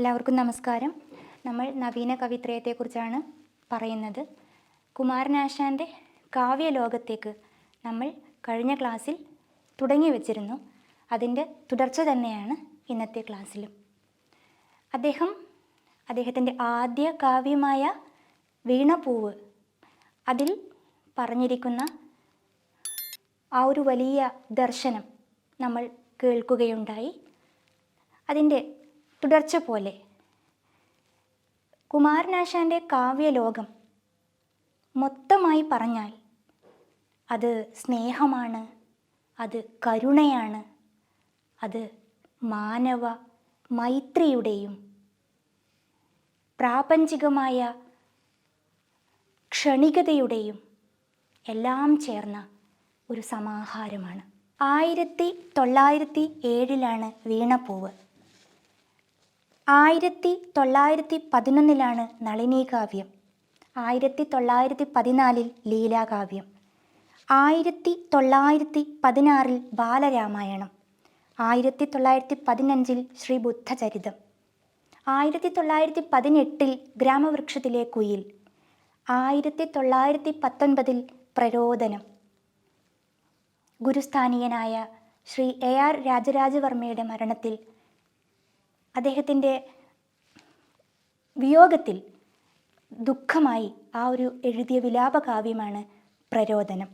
എല്ലാവർക്കും നമസ്കാരം. നമ്മൾ നവീന കവിത്രയത്തെക്കുറിച്ചാണ് പറയുന്നത്. കുമാരനാശാന്റെ കാവ്യലോകത്തേക്ക് നമ്മൾ കഴിഞ്ഞ ക്ലാസ്സിൽ തുടങ്ങി വച്ചിരുന്നു. അതിന്റെ തുടർച്ച തന്നെയാണ് ഇന്നത്തെ ക്ലാസ്സിലും. അദ്ദേഹം അദ്ദേഹത്തിന്റെ ആദ്യ കാവ്യമായ വീണപൂവ് അതിൽ പറഞ്ഞിരിക്കുന്ന ആ ഒരു വലിയ ദർശനം നമ്മൾ കേൾക്കുകയുണ്ടായി. അതിന്റെ തുടർച്ച പോലെ. കുമാരനാശാന്റെ കാവ്യലോകം മൊത്തമായി പറഞ്ഞാൽ അത് സ്നേഹമാണ് അത് കരുണയാണ് അത് മാനവ മൈത്രിയുടെയും പ്രാപഞ്ചികമായ ക്ഷണികതയുടെയും എല്ലാം ചേർന്ന ഒരു സമാഹാരമാണ്. ആയിരത്തി തൊള്ളായിരത്തി ഏഴിലാണ് വീണപ്പൂവ് ആയിരത്തി തൊള്ളായിരത്തി പതിനൊന്നിലാണ് നളിനി കാവ്യം ആയിരത്തി തൊള്ളായിരത്തി പതിനാലിൽ ലീലാകാവ്യം. ആയിരത്തി തൊള്ളായിരത്തി പതിനാറിൽ ബാലരാമായണം. ആയിരത്തി തൊള്ളായിരത്തി പതിനഞ്ചിൽ ശ്രീ ബുദ്ധചരിതം ആയിരത്തി തൊള്ളായിരത്തി പതിനെട്ടിൽ ഗ്രാമവൃക്ഷത്തിലെ കുയിൽ ആയിരത്തി തൊള്ളായിരത്തി പത്തൊൻപതിൽ പ്രരോദനം. ഗുരുസ്ഥാനീയനായ ശ്രീ എ ആർ രാജരാജവർമ്മയുടെ മരണത്തിൽ അദ്ദേഹത്തിന്റെ വിയോഗത്തിൽ ദുഃഖമായി ആ ഒരു എഴുതിയ വിലാപകാവ്യമാണ് പ്രരോദനം.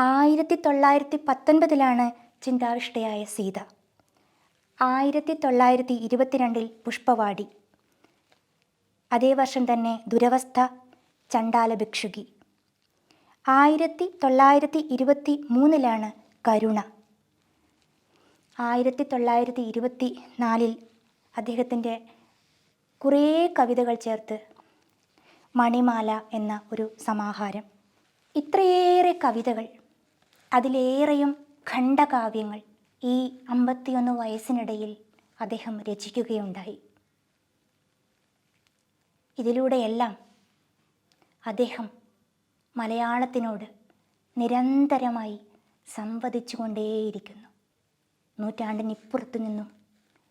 ആയിരത്തി തൊള്ളായിരത്തി പത്തൊൻപതിലാണ് ചിന്താവിഷ്ടയായ സീത. ആയിരത്തി തൊള്ളായിരത്തി ഇരുപത്തിരണ്ടിൽ പുഷ്പവാടി. അതേ വർഷം തന്നെ ദുരവസ്ഥ ചണ്ടാല ഭിക്ഷുകി ആയിരത്തി തൊള്ളായിരത്തി ഇരുപത്തി മൂന്നിലാണ് കരുണ. ആയിരത്തി തൊള്ളായിരത്തി ഇരുപത്തി നാലിൽ അദ്ദേഹത്തിന്റെ കുറേ കവിതകൾ ചേർത്ത് മണിമാല എന്ന ഒരു സമാഹാരം. ഇത്രയേറെ കവിതകൾ അതിലേറെയും ഖണ്ഡകാവ്യങ്ങൾ ഈ അമ്പത്തിയൊന്ന് വയസ്സിനിടയിൽ അദ്ദേഹം രചിക്കുകയുണ്ടായി. ഇതിലൂടെയെല്ലാം അദ്ദേഹം മലയാളത്തിനോട് നിരന്തരമായി സംവദിച്ചു കൊണ്ടേയിരിക്കുന്നു നൂറ്റാണ്ടിനിപ്പുറത്തു നിന്നും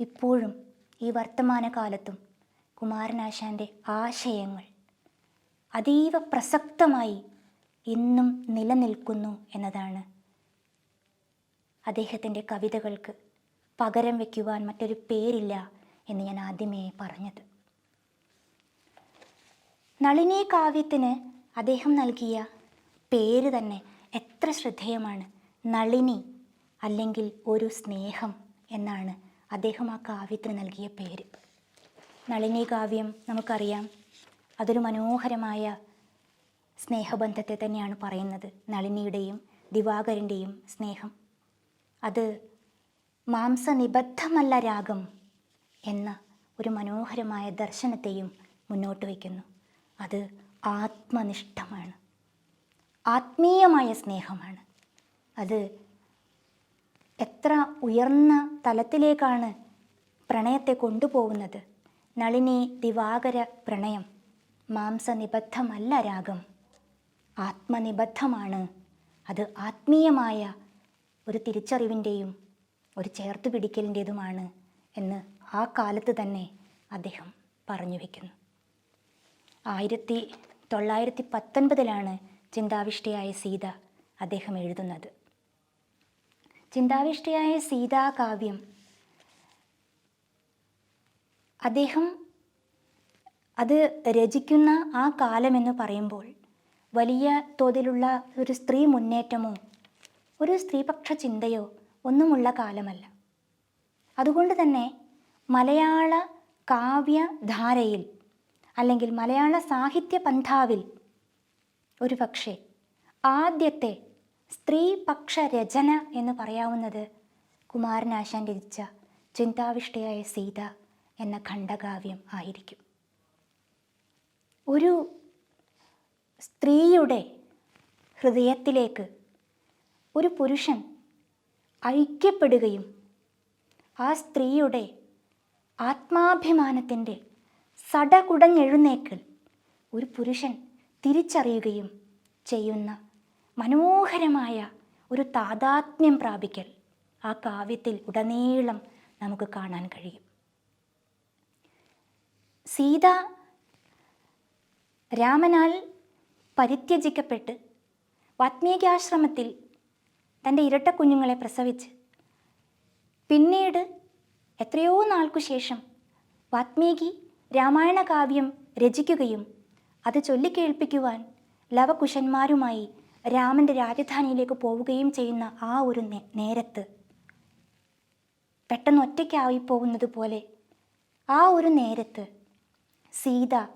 ഇപ്പോഴും ഈ വർത്തമാനകാലത്തും കുമാരനാശാന്റെ ആശയങ്ങൾ അതീവ പ്രസക്തമായി ഇന്നും നിലനിൽക്കുന്നു എന്നതാണ് അദ്ദേഹത്തിന്റെ കവിതകൾക്ക് പകരം വയ്ക്കുവാൻ മറ്റൊരു പേരില്ല എന്ന് ഞാൻ ആദ്യമേ പറഞ്ഞത്. നളിനി കാവ്യത്തിന് അദ്ദേഹം നൽകിയ പേര് തന്നെ എത്ര ശ്രദ്ധേയമാണ്. നളിനി അല്ലെങ്കിൽ ഒരു സ്നേഹം എന്നാണ് അദ്ദേഹം ആ കാവ്യത്തിന് നൽകിയ പേര്. നളിനി കാവ്യം നമുക്കറിയാം. അതൊരു മനോഹരമായ സ്നേഹബന്ധത്തെ തന്നെയാണ് പറയുന്നത്. നളിനിയുടെയും ദിവാകരന്റെയും സ്നേഹം. അത് മാംസനിബദ്ധമല്ല രാഗം എന്ന ഒരു മനോഹരമായ ദർശനത്തെയും മുന്നോട്ട് വയ്ക്കുന്നു. അത് ആത്മനിഷ്ഠമാണ്. ആത്മീയമായ സ്നേഹമാണ്. അത് എത്ര ഉയർന്ന തലത്തിലേക്കാണ് പ്രണയത്തെ കൊണ്ടുപോകുന്നത് നളിനി ദിവാകര പ്രണയം. മാംസനിബദ്ധമല്ല രാഗം. ആത്മനിബദ്ധമാണ്. അത് ആത്മീയമായ ഒരു തിരിച്ചറിവിന്റെയും ഒരു ചേർത്ത് പിടിക്കലിന്റേതുമാണ് എന്ന് ആ കാലത്ത് തന്നെ അദ്ദേഹം പറഞ്ഞു വയ്ക്കുന്നു ആയിരത്തി തൊള്ളായിരത്തി പത്തൊൻപതിലാണ് ചിന്താവിഷ്ടയായ സീത അദ്ദേഹം എഴുതുന്നത്. ചിന്താവിഷ്ടയായ സീതാ കാവ്യം. അദ്ദേഹം അത് രചിക്കുന്ന ആ കാലമെന്ന് പറയുമ്പോൾ വലിയ തോതിലുള്ള ഒരു സ്ത്രീ മുന്നേറ്റമോ ഒരു സ്ത്രീപക്ഷ ചിന്തയോ ഒന്നുമുള്ള കാലമല്ല. അതുകൊണ്ട് തന്നെ മലയാള കാവ്യധാരയിൽ അല്ലെങ്കിൽ മലയാള സാഹിത്യ പന്ഥാവിൽ ഒരു പക്ഷേ ആദ്യത്തെ സ്ത്രീപക്ഷ രചന എന്ന് പറയാവുന്നത് കുമാരനാശാൻ രചിച്ച ചിന്താവിഷ്ടയായ സീത എന്ന ഖണ്ഡകാവ്യം ആയിരിക്കും. ഒരു സ്ത്രീയുടെ ഹൃദയത്തിലേക്ക് ഒരു പുരുഷൻ ഐക്യപ്പെടുകയും ആ സ്ത്രീയുടെ ആത്മാഭിമാനത്തിന്റെ സടകുടഞ്ഞെഴുന്നേക്കൽ ഒരു പുരുഷൻ തിരിച്ചറിയുകയും ചെയ്യുന്ന മനോഹരമായ ഒരു താതാത്മ്യം പ്രാപിക്കൽ ആ കാവ്യത്തിൽ ഉടനീളം നമുക്ക് കാണാൻ കഴിയും. സീത രാമനാൽ പരിത്യജിക്കപ്പെട്ട് വാത്മീകാശ്രമത്തിൽ തന്റെ ഇരട്ട കുഞ്ഞുങ്ങളെ പ്രസവിച്ച് പിന്നീട് എത്രയോ നാൾക്കു ശേഷം വാത്മീകി രാമായണ കാവ്യം രചിക്കുകയും അത് ചൊല്ലിക്കേൾപ്പിക്കുവാൻ ലവകുശന്മാരുമായി രാമന്റെ രാജധാനിയിലേക്ക് പോവുകയും ചെയ്യുന്ന ആ ഒരു നേരത്ത് പെട്ടെന്ന് ഒറ്റയ്ക്കായി പോകുന്നത് പോലെ ആ ഒരു നേരത്ത് സീത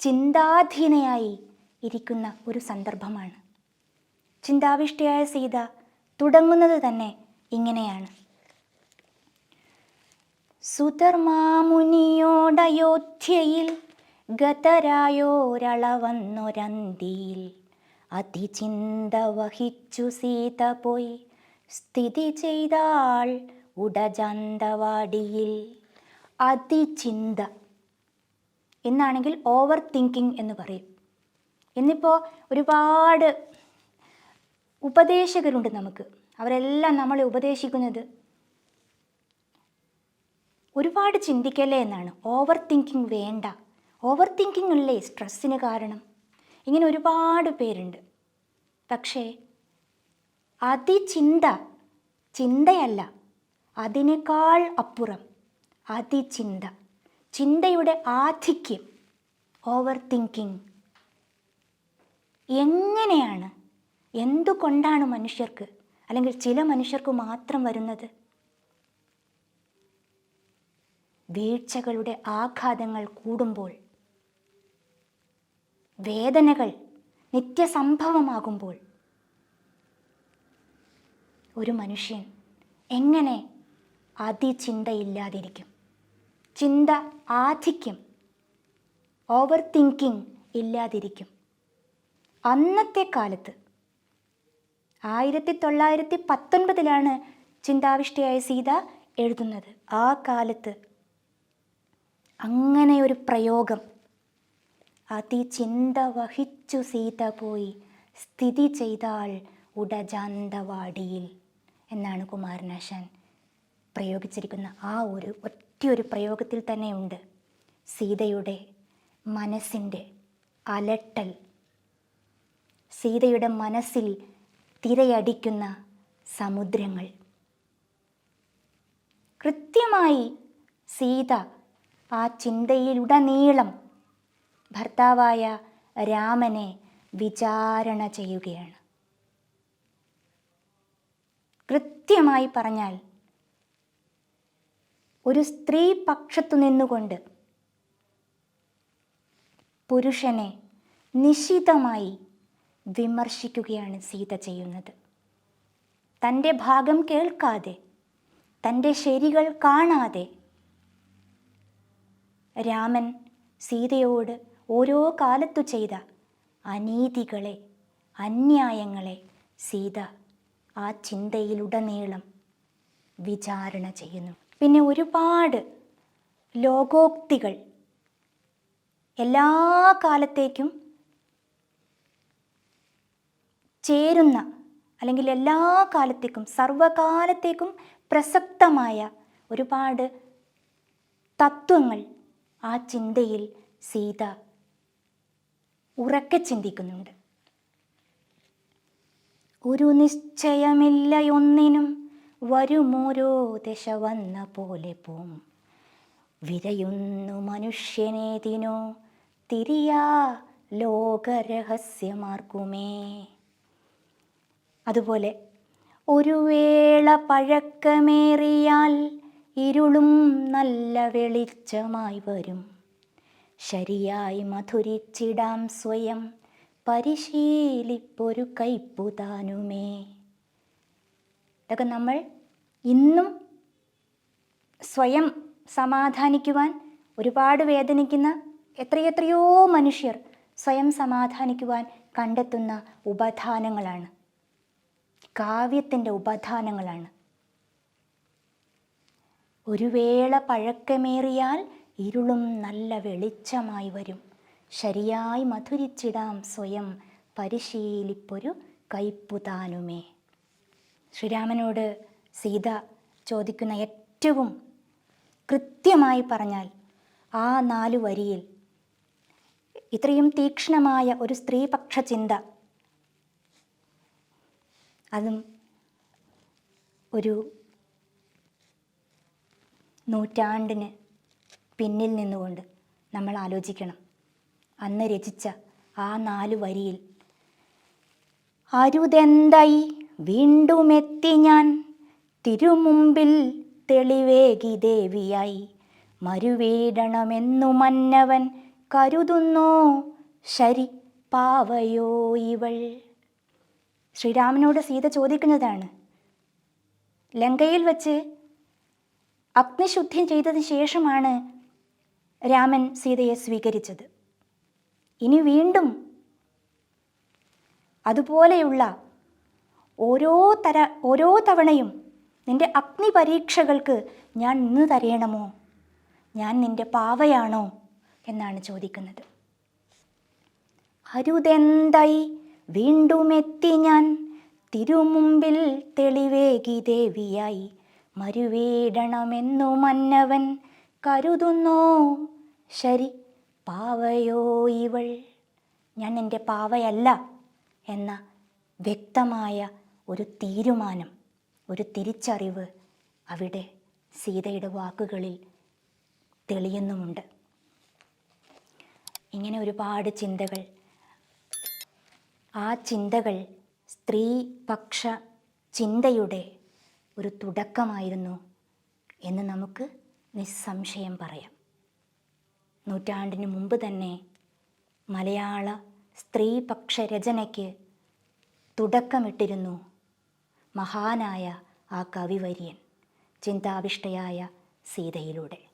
ചിന്താധീനയായി ഇരിക്കുന്ന ഒരു സന്ദർഭമാണ്. ചിന്താവിഷ്ടയായ സീത തുടങ്ങുന്നത് തന്നെ ഇങ്ങനെയാണ്. സുധർമാമുനിയോടയോധ്യയിൽ ഗതരായോരളവന്നൊരന്തിയിൽ അതിചിന്ത വഹിച്ചു സീത പോയി. സ്ഥിതി ചെയ്താൾ ഉടജന്തവാടിയിൽ. അതിചിന്ത എന്നാണെങ്കിൽ ഓവർ തിങ്കിങ് എന്ന് പറയും. ഇന്നിപ്പോൾ ഒരുപാട് ഉപദേശകരുണ്ട് നമുക്ക്. അവരെല്ലാം നമ്മളെ ഉപദേശിക്കുന്നത് ഒരുപാട് ചിന്തിക്കല്ലേ എന്നാണ്. ഓവർ തിങ്കിങ് വേണ്ട. ഓവർ തിങ്കിങ് അല്ലേ സ്ട്രെസ്സിന് കാരണം. ഇങ്ങനെ ഒരുപാട് പേരുണ്ട്. പക്ഷേ അതിചിന്ത ചിന്തയല്ല അതിനേക്കാൾ അപ്പുറം അതിചിന്ത ചിന്തയുടെ ആധിക്യം ഓവർ തിങ്കിങ് എങ്ങനെയാണ് എന്തുകൊണ്ടാണ് മനുഷ്യർക്ക് അല്ലെങ്കിൽ ചില മനുഷ്യർക്ക് മാത്രം വരുന്നത്? വീഴ്ചകളുടെ ആഘാതങ്ങൾ കൂടുമ്പോൾ വേദനകൾ നിത്യസംഭവമാകുമ്പോൾ ഒരു മനുഷ്യൻ എങ്ങനെ അതിചിന്തയില്ലാതിരിക്കും? ചിന്ത ആധിക്യം ഓവർ തിങ്കിങ് ഇല്ലാതിരിക്കും. അന്നത്തെ കാലത്ത് ആയിരത്തി തൊള്ളായിരത്തി പത്തൊൻപതിലാണ് ചിന്താവിഷ്ടയായ സീത എഴുതുന്നത്. ആ കാലത്ത് അങ്ങനെ ഒരു പ്രയോഗം അതിചിന്ത വഹിച്ചു സീത പോയി. സ്ഥിതി ചെയ്താൾ ഉടജാന്തവാടിയിൽ എന്നാണ് കുമാരനാശാൻ പ്രയോഗിച്ചിരിക്കുന്ന ആ ഒരു ഒറ്റയൊരു പ്രയോഗത്തിൽ തന്നെയുണ്ട്. സീതയുടെ മനസ്സിന്റെ അലട്ടൽ സീതയുടെ മനസ്സിൽ തിരയടിക്കുന്ന സമുദ്രങ്ങൾ. കൃത്യമായി സീത ആ ചിന്തയിലുടനീളം ഭർത്താവായ രാമനെ വിചാരണ ചെയ്യുകയാണ്. കൃത്യമായി പറഞ്ഞാൽ ഒരു സ്ത്രീ പക്ഷത്തു നിന്നുകൊണ്ട് പുരുഷനെ നിശിതമായി വിമർശിക്കുകയാണ് സീത ചെയ്യുന്നത്. തന്റെ ഭാഗം കേൾക്കാതെ തന്റെ ശരികൾ കാണാതെ രാമൻ സീതയോട് ഓരോ കാലത്തു ചെയ്ത അനീതികളെ അന്യായങ്ങളെ സീത ആ ചിന്തയിലുടനീളം വിചാരണ ചെയ്യുന്നു. പിന്നെ ഒരുപാട് ലോകോക്തികൾ എല്ലാ കാലത്തേക്കും ചേരുന്ന അല്ലെങ്കിൽ എല്ലാ കാലത്തേക്കും സർവകാലത്തേക്കും പ്രസക്തമായ ഒരുപാട് തത്വങ്ങൾ ആ ചിന്തയിൽ സീത ഉറക്കെ ചിന്തിക്കുന്നുണ്ട്. ഒരു നിശ്ചയമില്ലയൊന്നിനും വരുമോരോ ദശ വന്ന പോലെ പോം. വിരയുന്നു മനുഷ്യനേതിനോ തിരിയാ ലോകരഹസ്യമാർക്കുമേ. അതുപോലെ ഒരു വേള പഴക്കമേറിയാൽ ഇരുളും നല്ല വെളിച്ചമായി വരും. ശരിയായി മധുരിച്ചിടാം സ്വയം. പരിശീലിപ്പൊരു കൈപ്പുതാനുമേ. ഇതൊക്കെ നമ്മൾ ഇന്നും സ്വയം സമാധാനിക്കുവാൻ ഒരുപാട് വേദനിക്കുന്ന എത്രയെത്രയോ മനുഷ്യർ സ്വയം സമാധാനിക്കുവാൻ കണ്ടെത്തുന്ന ഉപധാനങ്ങളാണ്. കാവ്യത്തിന്റെ ഉപധാനങ്ങളാണ്. ഒരു വേള പഴക്കമേറിയാൽ ഇരുളും നല്ല വെളിച്ചമായി വരും. ശരിയായി മധുരിച്ചിടാം സ്വയം പരിശീലിപ്പൊരു കൈപ്പുതാനുമേ. ശ്രീരാമനോട് സീത ചോദിക്കുന്ന ഏറ്റവും കൃത്യമായി പറഞ്ഞാൽ ആ നാലു വരിയിൽ ഇത്രയും തീക്ഷ്ണമായ ഒരു സ്ത്രീപക്ഷ ചിന്ത അതും ഒരു നൂറ്റാണ്ടിന് പിന്നിൽ നിന്നുകൊണ്ട് നമ്മൾ ആലോചിക്കണം. അന്ന് രചിച്ച ആ നാല് വരിയിൽ അരുതെന്തായി? വീണ്ടുമെത്തി ഞാൻ. തിരുമുമ്പിൽ തെളിവേകി ദേവിയായി. മരുവീടണമെന്നു മന്നവൻ കരുതുന്നോ. ശരി പാവയോ ഇവൾ? ശ്രീരാമനോട് സീത ചോദിക്കുന്നതാണ്. ലങ്കയിൽ വച്ച് അഗ്നിശുദ്ധി ചെയ്തതിന് ശേഷമാണ് രാമൻ സീതയെ സ്വീകരിച്ചത്. ഇനി വീണ്ടും അതുപോലെയുള്ള ഓരോ തര ഓരോ തവണയും നിന്റെ അഗ്നി പരീക്ഷകൾക്ക് ഞാൻ ഇന്ന് തരയണമോ? ഞാൻ നിന്റെ പാവയാണോ? എന്നാണ് ചോദിക്കുന്നത്. അരുതെന്തായി വീണ്ടുമെത്തി ഞാൻ? തിരുമുമ്പിൽ തെളിവേകി ദേവിയായി. മരുവീടണമെന്നു മന്നവൻ കരുതുന്നോ. ശരി പാവയോ ഇവൾ? ഞാൻ എന്റെ പാവയല്ല എന്ന വ്യക്തമായ ഒരു തീരുമാനം ഒരു തിരിച്ചറിവ് അവിടെ സീതയുടെ വാക്കുകളിൽ തെളിയുന്നുമുണ്ട്. ഇങ്ങനെ ഒരുപാട് ചിന്തകൾ. ആ ചിന്തകൾ സ്ത്രീപക്ഷ ചിന്തയുടെ ഒരു തുടക്കമായിരുന്നു എന്ന് നമുക്ക് നിസ്സംശയം പറയാം. നൂറ്റാണ്ടിന് മുമ്പ് തന്നെ മലയാള സ്ത്രീപക്ഷ രചനയ്ക്ക് തുടക്കമിട്ടിരുന്നു മഹാനായ ആ കവിവര്യൻ ചിന്താവിഷ്ടയായ സീതയിലൂടെ.